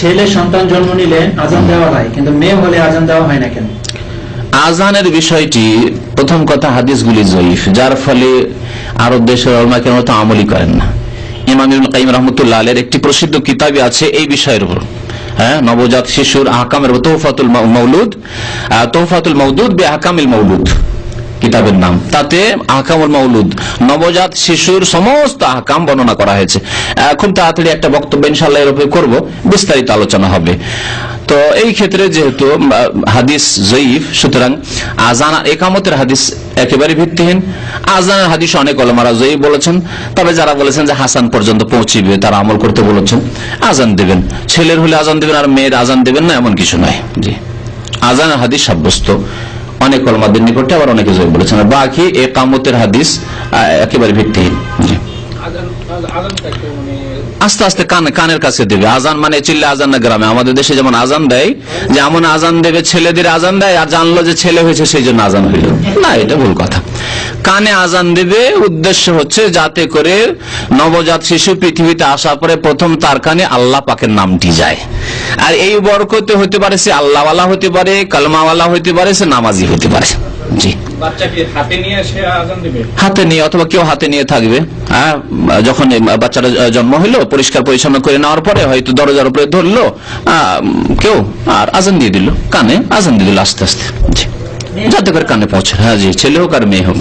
ছেলে সন্তান জন্ম নিলে আজান দেওয়া হয় কিন্তু মেয়ে হলে আজান দেওয়া হয় না কেন? আজানের বিষয়টি প্রথম কথা হাদিসগুলি জয়ীফ যার ফলে আরব দেশের অলমাকের মতো আমলই করেন না। ইমাম ইবনে কাইম রহমতুল্লাহ আলের একটি প্রসিদ্ধ কিতাবই আছে এই বিষয়ের উপর। হ্যাঁ নবজাত শিশুর আহকামের তোহফাতুল মৌলুদ আহ, তোহফাতুল মৌদুদ বে আহকামিল মৌলুদ। কিতাবের নাম। তাতে আহকামুল মৌলুদ নবজাত শিশুর সমস্ত আহকাম বর্ণনা করা হয়েছে। খুব তাড়াতাড়ি একটা বক্তব্য ইনশাল্লাহ এর উপরে করব, বিস্তারিত আলোচনা হবে। তো এই ক্ষেত্রে যেহেতু হাদিস জয়ীফ, সুতরাং আজান একামতের হাদিস একেবারে ভিত্তিহীন। আজানের হাদিস অনেক অলমারা জয়ীফ বলেছেন, তবে যারা বলেছেন যে হাসান পর্যন্ত পৌঁছিবে, তারা আমল করতে বলেছেন, আজান দেবেন। ছেলের হলে আজান দেবেন আর মেয়ের আজান দেবেন না, এমন কিছু নয়। জি। আজানের হাদিস সাব্যস্ত। অনেক কলমাদের নিকটে আবার অনেকে জয়ী বলেছেন। বাকি এ কামতের হাদিস একেবারে ভিত্তিহীন। আস্তে আস্তে কান কানের কাছে দেবে। আজান মানে চিল্লে আজান না গ্রামে। আমাদের দেশে যেমন আজান দেয় যে এমন আজান দেবে ছেলেদের আজান দেয় আর জানলো যে ছেলে হয়েছে সেই জন্য আজান হইল। না এটা ভুল কথা। কানে আজান দেবে উদ্দেশ্য হচ্ছে যাতে করে নবজাত শিশু পৃথিবীতে আসার পরে প্রথম তার কানে আল্লাহ পাকের নামটি যায়। আর এই বরকতে হতে পারে সে আল্লাহওয়ালা হতে পারে কালমাওয়ালা হতে পারে সে নামাজি হতে পারে। জি। হাতে নিয়ে অথবা কেউ হাতে নিয়ে থাকবে। হ্যাঁ, যখন এই বাচ্চাটা জন্ম হইল পরিষ্কার পরিচ্ছন্ন করে নেওয়ার পরে হয়তো দরজার উপরে ধরলো আহ, কেউ আর আজান দিয়ে দিল কানে আজান দিয়ে দিল আস্তে আস্তে। জি। যাতে করে কানে পৌঁছে হ্যাঁ জি ছেলে হোক আর মেয়ে হোক।